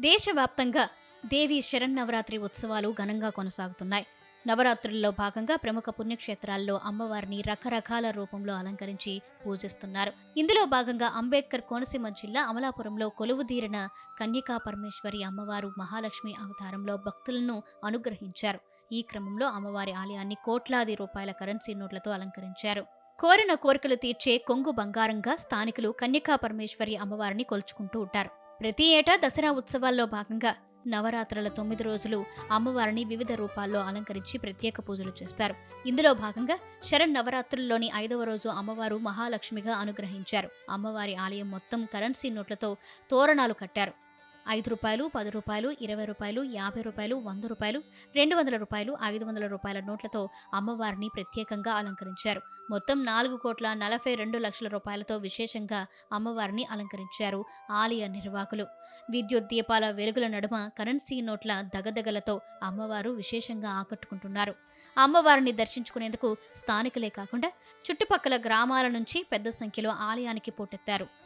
దేశవ్యాప్తంగా దేవి శరన్నవరాత్రి ఉత్సవాలు ఘనంగా కొనసాగుతున్నాయి. నవరాత్రుల్లో భాగంగా ప్రముఖ పుణ్యక్షేత్రాల్లో అమ్మవారిని రకరకాల రూపంలో అలంకరించి పూజిస్తున్నారు. ఇందులో భాగంగా అంబేద్కర్ కోనసీమ జిల్లా అమలాపురంలో కొలువుదీరిన కన్యకా పరమేశ్వరి అమ్మవారు మహాలక్ష్మి అవతారంలో భక్తులను అనుగ్రహించారు. ఈ క్రమంలో అమ్మవారి ఆలయాన్ని కోట్లాది రూపాయల కరెన్సీ నోట్లతో అలంకరించారు. కోరిన కోరికలు తీర్చే కొంగు బంగారంగా స్థానికులు కన్యకా పరమేశ్వరి అమ్మవారిని కొలుచుకుంటూ ఉంటారు. ప్రతి ఏటా దసరా ఉత్సవాల్లో భాగంగా నవరాత్రుల తొమ్మిది రోజులు అమ్మవారిని వివిధ రూపాల్లో అలంకరించి ప్రత్యేక పూజలు చేస్తారు. ఇందులో భాగంగా శరణ్ నవరాత్రుల్లోని ఐదవ రోజు అమ్మవారు మహాలక్ష్మిగా అనుగ్రహించారు. అమ్మవారి ఆలయం మొత్తం కరెన్సీ నోట్లతో తోరణాలు కట్టారు. ఐదు రూపాయలు పది రూపాయలు ఇరవై రూపాయలు యాభై రూపాయలు వంద రూపాయలు రెండు వందల రూపాయలు ఐదు వందల రూపాయల నోట్లతో అమ్మవారిని ప్రత్యేకంగా అలంకరించారు. మొత్తం నాలుగు కోట్ల నలభై రెండు లక్షల రూపాయలతో విశేషంగా అమ్మవారిని అలంకరించారు ఆలయ నిర్వాహకులు. విద్యుత్ దీపాల వెలుగుల నడుమ కరెన్సీ నోట్ల దగదగలతో అమ్మవారు విశేషంగా ఆకట్టుకుంటున్నారు. అమ్మవారిని దర్శించుకునేందుకు స్థానికులే కాకుండా చుట్టుపక్కల గ్రామాల నుంచి పెద్ద సంఖ్యలో ఆలయానికి పోటెత్తారు.